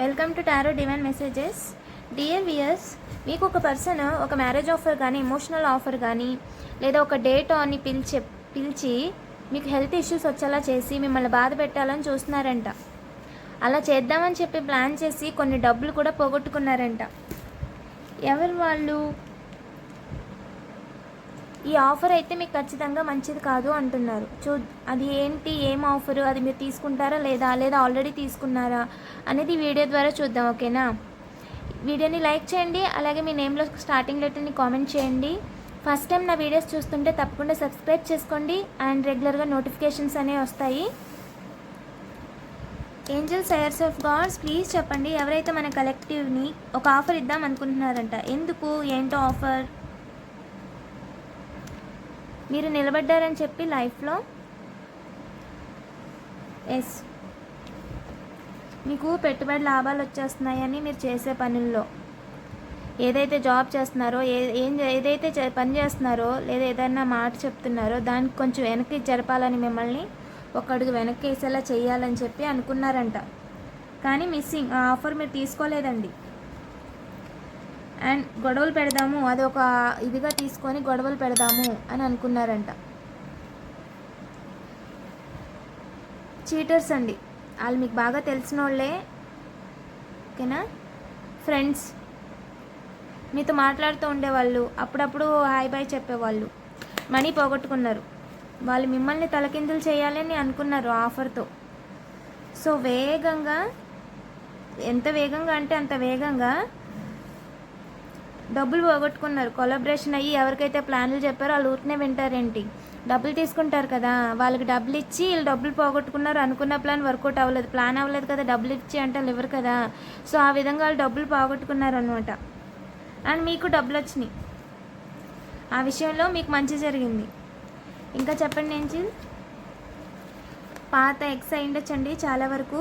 Welcome to tarot divine messages dear viewers మీకు ఒక person ఒక మ్యారేజ్ ఆఫర్ కానీ ఎమోషనల్ ఆఫర్ కానీ లేదా ఒక డేట్ అని పిలిచి పిలిచి మీకు హెల్త్ ఇష్యూస్ వచ్చేలా చేసి మిమ్మల్ని బాధ పెట్టాలని చూస్తున్నారంట. అలా చేద్దామని చెప్పి ప్లాన్ చేసి కొన్ని డబ్బులు కూడా పోగొట్టుకున్నారంట. ఎవరు వాళ్ళు? ఈ ఆఫర్ అయితే మీకు ఖచ్చితంగా మంచిది కాదు అంటున్నారు. చూ అది ఏంటి ఏం ఆఫర్ అది మీరు తీసుకుంటారా లేదా లేదా ఆల్రెడీ తీసుకున్నారా అనేది వీడియో ద్వారా చూద్దాం ఓకేనా? వీడియోని లైక్ చేయండి అలాగే మీ నేమ్లో స్టార్టింగ్ లెటర్ని కామెంట్ చేయండి. ఫస్ట్ టైం నా వీడియోస్ చూస్తుంటే తప్పకుండా సబ్స్క్రైబ్ చేసుకోండి అండ్ రెగ్యులర్గా నోటిఫికేషన్స్ అనేవి వస్తాయి. Angel sires of gods please చెప్పండి ఎవరైతే మన కలెక్టివ్ని ఒక ఆఫర్ ఇద్దాం అనుకుంటున్నారంట ఎందుకు ఏంటో ఆఫర్? మీరు నిలబడ్డారని చెప్పి లైఫ్లో? ఎస్ మీకు పెట్టుబడి లాభాలు వచ్చేస్తున్నాయని మీరు చేసే పనుల్లో. ఏదైతే జాబ్ చేస్తున్నారో ఏ ఏం ఏదైతే పని చేస్తున్నారో లేదా ఏదైనా మాట చెప్తున్నారో దానికి కొంచెం వెనక్కి జరపాలని మిమ్మల్ని ఒక అడుగు వెనక్కి వేసేలా చేయాలని చెప్పి అనుకున్నారంట. కానీ మిస్సింగ్ ఆ ఆఫర్ మీరు తీసుకోలేదండి. అండ్ గొడవలు పెడదాము అది ఒక ఇదిగా తీసుకొని గొడవలు పెడదాము అని అనుకున్నారంట. చీటర్స్ అండి. వాళ్ళు మీకు బాగా తెలిసిన వాళ్ళే ఓకేనా? ఫ్రెండ్స్ మీతో మాట్లాడుతూ ఉండేవాళ్ళు. అప్పుడప్పుడు హాయ్ బాయ్ చెప్పేవాళ్ళు. మనీ పోగొట్టుకున్నారు. వాళ్ళు మిమ్మల్ని తలకిందులు చేయాలని అనుకున్నారు ఆఫర్తో. సో వేగంగా ఎంత వేగంగా అంటే అంత వేగంగా డబ్బులు పోగొట్టుకున్నారు. కొలాబరేషన్ అయ్యి ఎవరికైతే ప్లాన్లు చెప్పారో వాళ్ళు ఊరికనే వింటారేంటి? డబ్బులు తీసుకుంటారు కదా. వాళ్ళకి డబ్బులు ఇచ్చి వీళ్ళు డబ్బులు పోగొట్టుకున్నారు అనుకున్న ప్లాన్ వర్కౌట్ అవ్వలేదు. ప్లాన్ అవ్వలేదు కదా డబ్బులు ఇచ్చి అంటే వాళ్ళు ఇవ్వరు కదా. సో ఆ విధంగా వాళ్ళు డబ్బులు పోగొట్టుకున్నారు అనమాట అండ్ మీకు డబ్బులు వచ్చినాయి. ఆ విషయంలో మీకు మంచి జరిగింది. ఇంకా చెప్పండి ఏంచి పాత ఎక్స్ అయి ఉండొచ్చండి చాలా వరకు.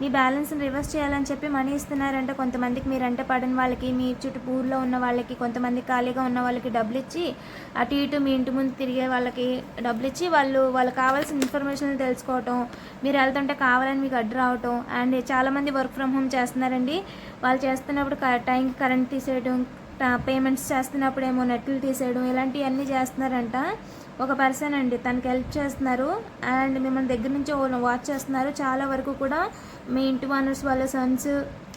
మీ బ్యాలెన్స్ని రివర్స్ చేయాలని చెప్పి మనీ ఇస్తున్నారంటే కొంతమందికి మీరంటే పడిన వాళ్ళకి మీ చుట్టూ ఊర్లో ఉన్న వాళ్ళకి కొంతమంది ఖాళీగా ఉన్న వాళ్ళకి డబ్బులు ఇచ్చి అటు ఇటు మీ ఇంటి ముందు తిరిగే వాళ్ళకి డబ్బులు ఇచ్చి వాళ్ళు వాళ్ళకి కావాల్సిన ఇన్ఫర్మేషన్ తెలుసుకోవటం మీరు వెళ్తుంటే కావాలని మీకు అడ్డు రావటం అండ్ చాలామంది వర్క్ ఫ్రమ్ హోమ్ చేస్తున్నారండి. వాళ్ళు చేస్తున్నప్పుడు టైంకి కరెంట్ తీసేయడం పేమెంట్స్ చేస్తున్నప్పుడు ఏమో నెట్లు తీసేయడం ఇలాంటివన్నీ చేస్తున్నారంట. ఒక పర్సన్ అండి. తనకి హెల్ప్ చేస్తున్నారు. అండ్ మిమ్మల్ని దగ్గర నుంచి వాచ్ చేస్తున్నారు. చాలా వరకు కూడా మీ ఇంటి ఓనర్స్ వాళ్ళ సన్స్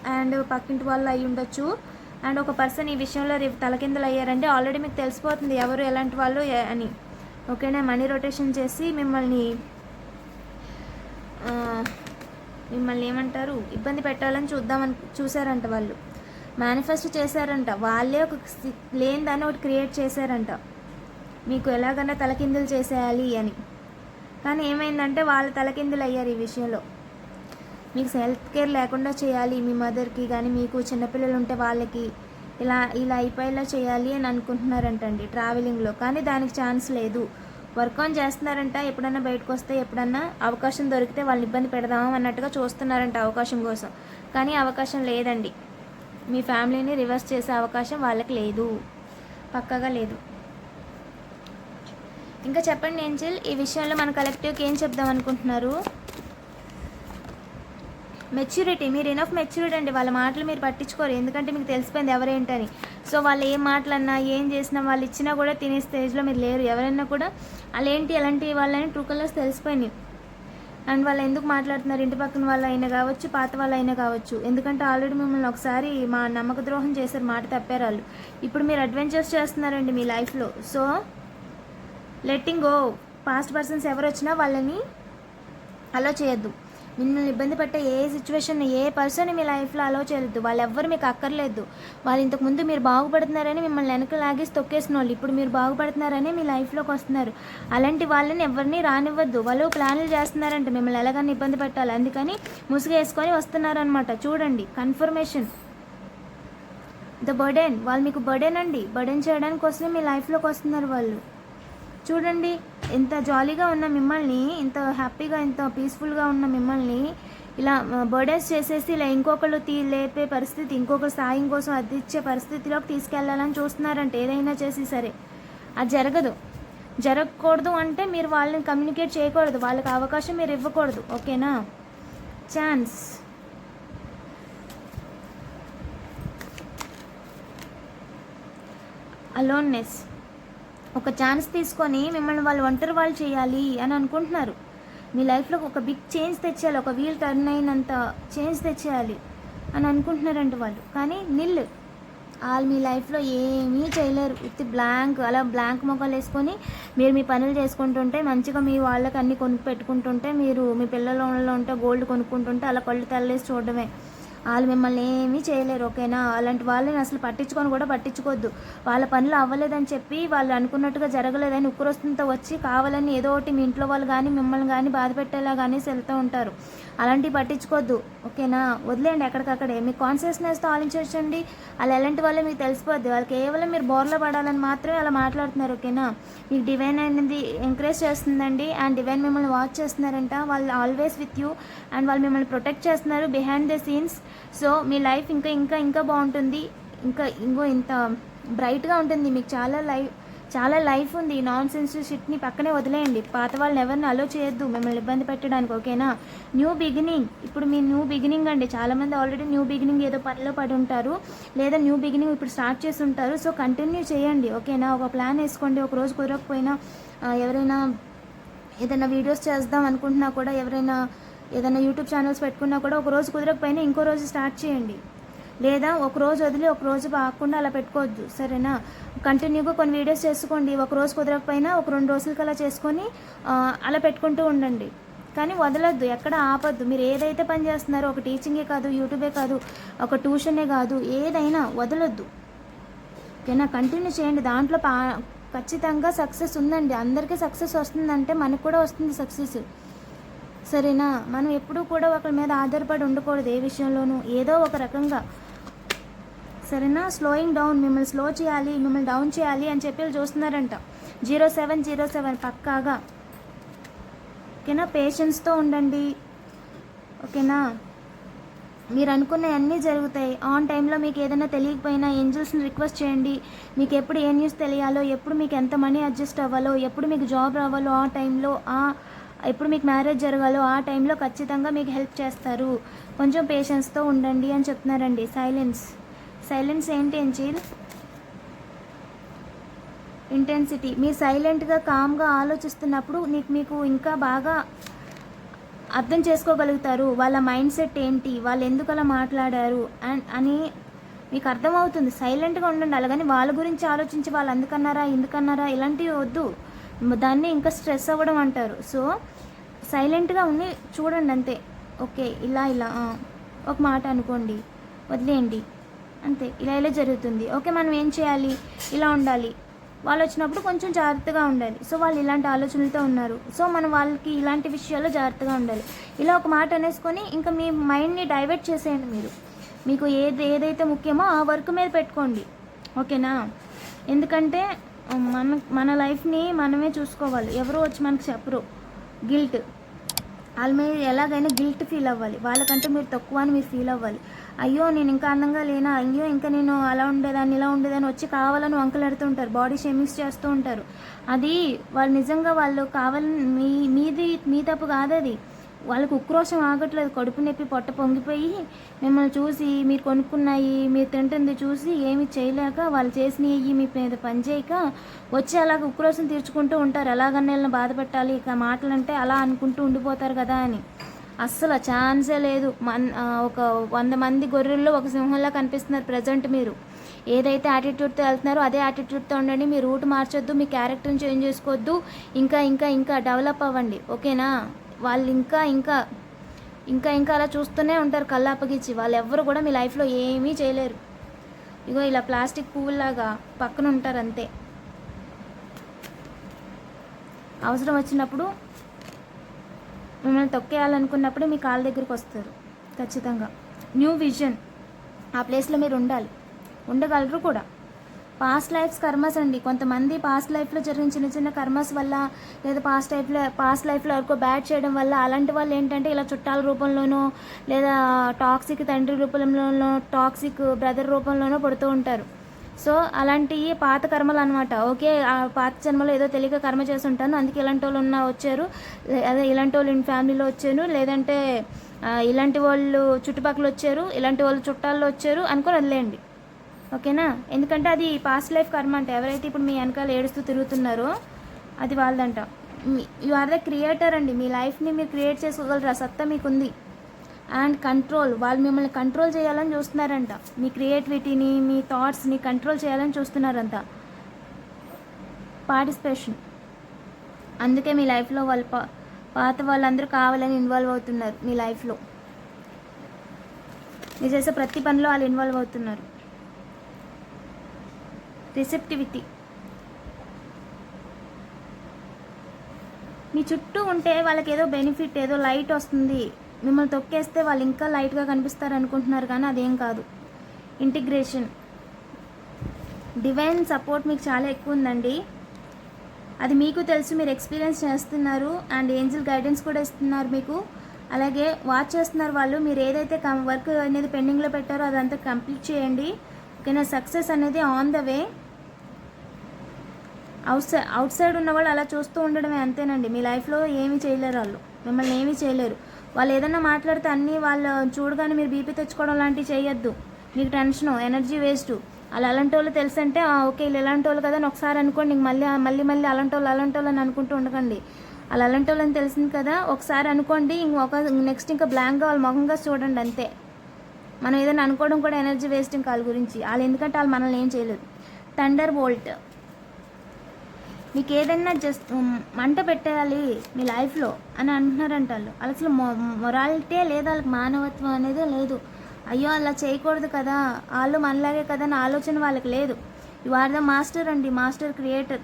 అండ్ పక్కింటి వాళ్ళు అయి ఉండొచ్చు. అండ్ ఒక పర్సన్ ఈ విషయంలో రేపు తలకిందలు అయ్యారంటే ఆల్రెడీ మీకు తెలిసిపోతుంది ఎవరు ఎలాంటి వాళ్ళు అని. ఓకేనా మనీ రొటేషన్ చేసి మిమ్మల్ని మిమ్మల్ని ఏమంటారు? ఇబ్బంది పెట్టాలని చూద్దామని చూసారంట వాళ్ళు. మేనిఫెస్టో చేశారంట. వాళ్ళే ఒక సి- లేని దాన్ని ఒకటి క్రియేట్ చేశారంట. మీకు ఎలాగన్నా తలకిందులు చేసేయాలి అని. కానీ ఏమైందంటే వాళ్ళు తలకిందులు అయ్యారు ఈ విషయంలో. మీకు హెల్త్ కేర్ లేకుండా చేయాలి మీ మదర్కి కానీ మీకు చిన్నపిల్లలు ఉంటే వాళ్ళకి ఇలా ఇలా అయిపోయేలా చేయాలి అని అనుకుంటున్నారంటండి ట్రావెలింగ్లో. కానీ దానికి ఛాన్స్ లేదు. వర్క్ ఆన్ చేస్తున్నారంట ఎప్పుడన్నా బయటకు వస్తే ఎప్పుడన్నా అవకాశం దొరికితే వాళ్ళని ఇబ్బంది పెడదాం అన్నట్టుగా చూస్తున్నారంట అవకాశం కోసం. కానీ అవకాశం లేదండి. మీ ఫ్యామిలీని రివర్స్ చేసే అవకాశం వాళ్ళకి లేదు. పక్కగా లేదు. ఇంకా చెప్పండి ఏంజిల్ ఈ విషయంలో మన కలెక్టివ్కి ఏం చెప్దాం అనుకుంటున్నారు? మెచ్యూరిటీ మీరు ఇనఫ్ మెచ్యూరిటీ అండి. వాళ్ళ మాటలు మీరు పట్టించుకోరు. ఎందుకంటే మీకు తెలిసిపోయింది ఎవరేంటని. సో వాళ్ళు ఏం మాటలన్నా ఏం చేసినా వాళ్ళు ఇచ్చినా కూడా తినే స్టేజ్లో మీరు లేరు. ఎవరైనా కూడా వాళ్ళు ఏంటి ఎలాంటి వాళ్ళని ట్రూ కలర్స్ తెలిసిపోయినాయి. అండ్ వాళ్ళు ఎందుకు మాట్లాడుతున్నారు? ఇంటి పక్కన వాళ్ళు అయినా కావచ్చు పాత వాళ్ళు అయినా కావచ్చు. ఎందుకంటే ఆల్రెడీ మిమ్మల్ని ఒకసారి మా నమ్మక ద్రోహం చేశారు. మాట తప్పారు వాళ్ళు. ఇప్పుడు మీరు అడ్వెంచర్స్ చేస్తున్నారండి మీ లైఫ్లో so letting go past persons ఎవరు వచ్చినా వాళ్ళని అలో చేయొద్దు. మిమ్మల్ని ఇబ్బంది పెట్టే ఏ సిచ్యువేషన్ ఏ పర్సన్ మీ లైఫ్లో అలో చేయొద్దు. వాళ్ళు ఎవ్వరు మీకు అక్కర్లేదు. వాళ్ళు ఇంతకు ముందు మీరు బాగుపడుతున్నారని మిమ్మల్ని వెనక లాగేసి తొక్కేసిన వాళ్ళు ఇప్పుడు మీరు బాగుపడుతున్నారని మీ లైఫ్లోకి వస్తున్నారు. అలాంటి వాళ్ళని ఎవరిని రానివ్వద్దు. వాళ్ళు ప్లాన్లు చేస్తున్నారంట మిమ్మల్ని ఎలాగని ఇబ్బంది పెట్టాలి. అందుకని ముసుగేసుకొని వస్తున్నారనమాట చూడండి కన్ఫర్మేషన్ ద బర్డెన్ వాళ్ళు మీకు బర్డెన్ అండి. బర్డెన్ చేయడానికి కోసమే మీ లైఫ్లోకి వస్తున్నారు వాళ్ళు. చూడండి ఇంత జాలీగా ఉన్న మిమ్మల్ని ఇంత హ్యాపీగా ఇంత పీస్ఫుల్గా ఉన్న మిమ్మల్ని ఇలా బర్త్డేస్ చేసేసి ఇలా ఇంకొకళ్ళు తీ లేపే పరిస్థితి ఇంకొకరు సాయం కోసం అద్దిచ్చే పరిస్థితిలోకి తీసుకెళ్ళాలని చూస్తున్నారంటే ఏదైనా చేసి సరే. అది జరగదు. జరగకూడదు అంటే మీరు వాళ్ళని కమ్యూనికేట్ చేయకూడదు. వాళ్ళకి అవకాశం మీరు ఇవ్వకూడదు. ఓకేనా? ఛాన్స్. అలోన్నెస్. ఒక ఛాన్స్ తీసుకొని మిమ్మల్ని వాళ్ళు ఒంటరి వాళ్ళు చేయాలి అని అనుకుంటున్నారు. మీ లైఫ్లో ఒక బిగ్ చేంజ్ తెచ్చేయాలి ఒక వీల్ టర్న్ అయినంత చేంజ్ తెచ్చేయాలి అని అనుకుంటున్నారంట వాళ్ళు. కానీ నిల్ వాళ్ళు మీ లైఫ్లో ఏమీ చేయలేరు. ఉత్తి బ్లాంక్ అలా బ్లాంక్ మొక్కలు వేసుకొని మీరు మీ పనులు చేసుకుంటుంటే మంచిగా మీ వాళ్ళకి అన్ని కొనుక్కు పెట్టుకుంటుంటే మీరు మీ పిల్లల ఉంటే గోల్డ్ కొనుక్కుంటుంటే అలా కళ్ళు తల్లేసి చూడడమే. వాళ్ళు మిమ్మల్ని ఏమీ చేయలేరు ఓకేనా? అలాంటి వాళ్ళని అసలు పట్టించుకొని కూడా పట్టించుకోవద్దు. వాళ్ళ పనులు అవ్వలేదని చెప్పి వాళ్ళు అనుకున్నట్టుగా జరగలేదని ఉక్కురొస్తుంతో వచ్చి కావాలని ఏదో ఒకటి మీ ఇంట్లో వాళ్ళు కానీ మిమ్మల్ని కానీ బాధ పెట్టేలా కానీ వెళ్తూ ఉంటారు. అలాంటివి పట్టించుకోవద్దు ఓకేనా? వదిలేయండి ఎక్కడికక్కడే. మీ కాన్షియస్నెస్తో ఆలోచించండి. వాళ్ళు ఎలాంటి వాళ్ళు మీకు తెలిసిపోద్ది. వాళ్ళు కేవలం మీరు బోర్లో పడాలని మాత్రమే అలా మాట్లాడుతున్నారు ఓకేనా? మీకు డివైన్ అనేది ఎంకరేజ్ చేస్తుందండి. అండ్ డివైన్ మిమ్మల్ని వాచ్ చేస్తున్నారంట. వాళ్ళు ఆల్వేస్ విత్ యూ అండ్ వాళ్ళు మిమ్మల్ని ప్రొటెక్ట్ చేస్తున్నారు బిహైండ్ ద సీన్స్ సో మీ లైఫ్ ఇంకా ఇంకా ఇంకా బాగుంటుంది. ఇంకా ఇంకో ఇంత బ్రైట్గా ఉంటుంది. మీకు చాలా లైఫ్ చాలా లైఫ్ ఉంది. నాన్ సెన్స్ షిట్ని పక్కనే వదిలేయండి. పాత వాళ్ళని ఎవరిని అలో చేయొద్దు. మిమ్మల్ని ఇబ్బంది పెట్టడానికి ఓకేనా? న్యూ బిగినింగ్ ఇప్పుడు మీ న్యూ బిగినింగ్ అండి. చాలామంది ఆల్రెడీ న్యూ బిగినింగ్ ఏదో పనిలో పడి ఉంటారు. లేదా న్యూ బిగినింగ్ ఇప్పుడు స్టార్ట్ చేసి ఉంటారు. సో కంటిన్యూ చేయండి. ఓకేనా? ఒక ప్లాన్ వేసుకోండి. ఒక రోజు కుదరకపోయినా ఎవరైనా ఏదైనా వీడియోస్ చేద్దాం అనుకుంటున్నా కూడా ఎవరైనా ఏదైనా యూట్యూబ్ ఛానల్స్ పెట్టుకున్నా కూడా ఒక రోజు కుదరకపోయినా ఇంకో రోజు స్టార్ట్ చేయండి. లేదా ఒక రోజు వదిలి ఒక రోజు బాగకుండా అలా పెట్టుకోవద్దు సరేనా? కంటిన్యూగా కొన్ని వీడియోస్ చేసుకోండి. ఒక రోజు కుదరకపోయినా ఒక రెండు రోజులకి అలా చేసుకొని అలా పెట్టుకుంటూ ఉండండి. కానీ వదలొద్దు ఎక్కడ ఆపొద్దు. మీరు ఏదైతే పని చేస్తున్నారో ఒక టీచింగే కాదు యూట్యూబే కాదు ఒక ట్యూషనే కాదు ఏదైనా వదలొద్దు. ఓకేనా? కంటిన్యూ చేయండి. దాంట్లో పా ఖచ్చితంగా సక్సెస్ ఉందండి. అందరికీ సక్సెస్ వస్తుందంటే మనకు కూడా వస్తుంది సక్సెస్ సరేనా? మనం ఎప్పుడూ కూడా ఒకరి మీద ఆధారపడి ఉండకూడదు ఏ విషయంలోనూ. ఏదో ఒక రకంగా సరేనా? స్లోయింగ్ డౌన్ మిమ్మల్ని స్లో చేయాలి మిమ్మల్ని డౌన్ చేయాలి అని చెప్పి వాళ్ళు చూస్తున్నారంట. జీరో సెవెన్ జీరో సెవెన్ పక్కాగా. ఓకేనా? పేషెన్స్తో ఉండండి. ఓకేనా? మీరు అనుకున్న అన్నీ జరుగుతాయి ఆన్ టైంలో మీకు ఏదైనా తెలియకపోయినా ఏంజల్స్ని రిక్వెస్ట్ చేయండి. మీకు ఎప్పుడు ఏ న్యూస్ తెలియాలో ఎప్పుడు మీకు ఎంత మనీ అడ్జస్ట్ అవ్వాలో ఎప్పుడు మీకు జాబ్ రావాలో ఆ టైంలో ఆ ఎప్పుడు మీకు మ్యారేజ్ జరగాలో ఆ టైంలో ఖచ్చితంగా మీకు హెల్ప్ చేస్తారు. కొంచెం పేషెన్స్తో ఉండండి అని చెప్తున్నారండి. సైలెన్స్ సైలెన్స్ ఏంటి ఎంచిల్ ఇంటెన్సిటీ మీ సైలెంట్గా కామ్గా ఆలోచిస్తున్నప్పుడు నీకు మీకు ఇంకా బాగా అర్థం చేసుకోగలుగుతారు. వాళ్ళ మైండ్ సెట్ ఏంటి? వాళ్ళు ఎందుకు అలా మాట్లాడారు? అండ్ అని మీకు అర్థమవుతుంది. సైలెంట్గా ఉండండి. అలాగని వాళ్ళ గురించి ఆలోచించి వాళ్ళు అందుకన్నారా ఎందుకన్నారా ఇలాంటివి వద్దు. దాన్ని ఇంకా స్ట్రెస్ అవ్వడం అంటారు. సో సైలెంట్గా ఉండి చూడండి అంతే. ఓకే ఇలా ఇలా ఒక మాట అనుకోండి. వదిలేయండి. అంతే ఇలా ఇలా జరుగుతుంది. ఓకే మనం ఏం చేయాలి? ఇలా ఉండాలి. వాళ్ళు వచ్చినప్పుడు కొంచెం జాగ్రత్తగా ఉండాలి. సో వాళ్ళు ఇలాంటి ఆలోచనలతో ఉన్నారు. సో మనం వాళ్ళకి ఇలాంటి విషయాల్లో జాగ్రత్తగా ఉండాలి. ఇలా ఒక మాట అనేసుకొని ఇంకా మీ మైండ్ని డైవర్ట్ చేసేయండి మీరు. మీకు ఏది ఏదైతే ముఖ్యమో ఆ వర్క్ మీద పెట్టుకోండి. ఓకేనా? ఎందుకంటే మన మన లైఫ్ని మనమే చూసుకోవాలి. ఎవరు వచ్చి మనకు చెప్పరు. గిల్ట్. వాళ్ళ మీద ఎలాగైనా గిల్ట్ ఫీల్ అవ్వాలి. వాళ్ళకంటే మీరు తక్కువ అని మీరు ఫీల్ అవ్వాలి. అయ్యో నేను ఇంకా అందంగా లేనా? అయ్యో ఇంకా నేను అలా ఉండేదాన్ని ఇలా ఉండేదాన్ని వచ్చి కావాలని వంకలాడుతూ ఉంటారు. బాడీ షేమింగ్స్ చేస్తూ ఉంటారు. అది వాళ్ళు నిజంగా వాళ్ళు కావాలని మీ మీది మీ తప్పు కాదు అది వాళ్ళకి ఉక్రోషం ఆగట్లేదు కడుపు నొప్పి పొట్ట పొంగిపోయి మిమ్మల్ని చూసి మీరు కొనుక్కున్నాయి మీరు తింటుంది చూసి ఏమి చేయలేక వాళ్ళు చేసినవి మీ మీద పని చేయక వచ్చి అలాగ ఉక్రోషం తీర్చుకుంటూ ఉంటారు. ఎలాగన్నా వీళ్ళని బాధ పెట్టాలి ఇక మాటలంటే అలా అనుకుంటూ ఉండిపోతారు కదా అని. అస్సలు ఛాన్సే లేదు. మన్ ఒక వంద మంది గొర్రెల్లో ఒక సింహంలా కనిపిస్తున్నారు ప్రజెంట్ మీరు. ఏదైతే యాటిట్యూడ్తో వెళ్తున్నారో అదే యాటిట్యూడ్తో ఉండండి. మీ రూట్ మార్చొద్దు మీ క్యారెక్టర్ని చేంజ్ చేసుకోవద్దు. ఇంకా ఇంకా ఇంకా డెవలప్ అవ్వండి. ఓకేనా? వాళ్ళు ఇంకా ఇంకా ఇంకా ఇంకా అలా చూస్తూనే ఉంటారు కళ్ళాపగిచ్చి వాళ్ళు ఎవ్వరు కూడా మీ లైఫ్లో ఏమీ చేయలేరు. ఇగో ఇలా ప్లాస్టిక్ పువ్వులాగా పక్కన ఉంటారు అంతే. అవసరం వచ్చినప్పుడు మిమ్మల్ని తొక్కేయాలనుకున్నప్పుడు మీ కాళ్ళ దగ్గరికి వస్తారు. ఖచ్చితంగా. New vision. ఆ ప్లేస్లో మీరు ఉండాలి. ఉండగలరు కూడా. పాస్ట్ లైఫ్స్ కర్మస్ అండి. కొంతమంది పాస్ట్ లైఫ్లో జరిగిన చిన్న చిన్న కర్మస్ వల్ల లేదా పాస్ట్ లైఫ్లో పాస్ట్ లైఫ్లో ఎవరికో బ్యాడ్ చేయడం వల్ల అలాంటి వాళ్ళు ఏంటంటే ఇలా చుట్టాల రూపంలోనో లేదా టాక్సిక్ తండ్రి రూపంలోనో టాక్సిక్ బ్రదర్ రూపంలోనో పడుతూ ఉంటారు. సో అలాంటివి పాత కర్మలు అనమాట ఓకే ఆ పాత జన్మలో ఏదో తెలియక కర్మ చేసి ఉంటాను అందుకే ఇలాంటి వాళ్ళు ఉన్న వచ్చారు. అదే ఇలాంటి వాళ్ళు ఇన్ ఫ్యామిలీలో వచ్చారు లేదంటే ఇలాంటి వాళ్ళు చుట్టుపక్కల వచ్చారు. ఇలాంటి వాళ్ళు చుట్టాల్లో వచ్చారు అనుకొని వదిలేయండి. ఓకేనా? ఎందుకంటే అది పాస్ట్ లైఫ్ కర్మ అంట. ఎవరైతే ఇప్పుడు మీ వెనకాల ఏడుస్తూ తిరుగుతున్నారో అది వాళ్ళదంట. యు ఆర్ ద క్రియేటర్ అండి. మీ లైఫ్ని మీరు క్రియేట్ చేసుకోగలరు? ఆ సత్తా మీకుంది. అండ్ కంట్రోల్ వాళ్ళు మిమ్మల్ని కంట్రోల్ చేయాలని చూస్తున్నారంట. మీ క్రియేటివిటీని మీ థాట్స్ని కంట్రోల్ చేయాలని చూస్తున్నారంట. పార్టిసిపేషన్ అందుకే మీ లైఫ్లో వాళ్ళ పా- పాత వాళ్ళందరూ కావాలని ఇన్వాల్వ్ అవుతున్నారు మీ లైఫ్లో మీరు చేసే ప్రతి పనిలో వాళ్ళు ఇన్వాల్వ్ అవుతున్నారు. రిసెప్టివిటీ మీ చుట్టూ ఉంటే వాళ్ళకి ఏదో బెనిఫిట్ ఏదో లైట్ వస్తుంది. మిమ్మల్ని తొక్కేస్తే వాళ్ళు ఇంకా లైట్గా కనిపిస్తారు అనుకుంటున్నారు కానీ అదేం కాదు. ఇంటిగ్రేషన్ డివైన్ సపోర్ట్ మీకు చాలా ఎక్కువ ఉందండి. అది మీకు తెలుసు మీరు ఎక్స్పీరియన్స్ చేస్తున్నారు అండ్ ఏంజిల్ గైడెన్స్ కూడా ఇస్తున్నారు మీకు. అలాగే వాచ్ చేస్తున్నారు వాళ్ళు మీరు ఏదైతే వర్క్ అనేది పెండింగ్లో పెట్టారో అదంతా కంప్లీట్ చేయండి. ఓకేనా? సక్సెస్ అనేది on the way outside outside ఉన్న వాళ్ళు అలా చూస్తూ ఉండడమే అంతేనండి. మీ లైఫ్లో ఏమీ చేయలేరు వాళ్ళు. మిమ్మల్ని ఏమీ చేయలేరు. వాళ్ళు ఏదైనా మాట్లాడితే అన్నీ వాళ్ళు చూడగానే మీరు బీపీ తెచ్చుకోవడం లాంటివి చేయొద్దు. మీకు టెన్షన్ ఎనర్జీ వేస్ట్ అలా అలాంటి వాళ్ళు తెలుసంటే ఓకే వీళ్ళు ఇలాంటి వాళ్ళు కదా అని ఒకసారి అనుకోండి. ఇంక మళ్ళీ మళ్ళీ మళ్ళీ అలాంటి వాళ్ళు అలాంటి వాళ్ళు అని అనుకుంటూ ఉండకండి. అలా అలాంటి వాళ్ళు అని తెలిసింది కదా ఒకసారి అనుకోండి. ఇంకొక నెక్స్ట్ ఇంకా బ్లాంక్గా వాళ్ళ ముఖంగా చూడండి అంతే. మనం ఏదైనా అనుకోవడం కూడా ఎనర్జీ వేస్టింగ్ వాళ్ళ గురించి. వాళ్ళు ఎందుకంటే వాళ్ళు మనల్ని ఏం చేయలేదు థండర్ బోల్ట్ మీకు ఏదైనా జస్ట్ మంట పెట్టాలి మీ లైఫ్లో అని అంటున్నారంట వాళ్ళు అసలు అసలు మొరాలిటీ లేదు వాళ్ళకి మానవత్వం అనేది లేదు. అయ్యో అలా చేయకూడదు కదా. వాళ్ళు మనలాగే కదా అని ఆలోచన వాళ్ళకి లేదు. యు ఆర్ ద మాస్టర్ అండి మాస్టర్ క్రియేటర్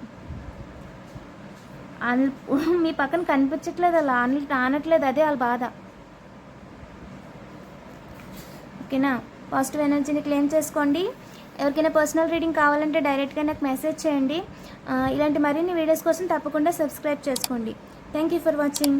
మీ పక్కన కనిపించట్లేదు అలా ఆన ఆనట్లేదు అదే వాళ్ళ బాధ. ఓకేనా? పాజిటివ్ ఎనర్జీని క్లెయిమ్ చేసుకోండి. ఎవరికైనా పర్సనల్ రీడింగ్ కావాలంటే డైరెక్ట్గా నాకు మెసేజ్ చేయండి. ఇలాంటి మరిన్ని వీడియోస్ కోసం తప్పకుండా సబ్స్క్రైబ్ చేసుకోండి. Thank you for watching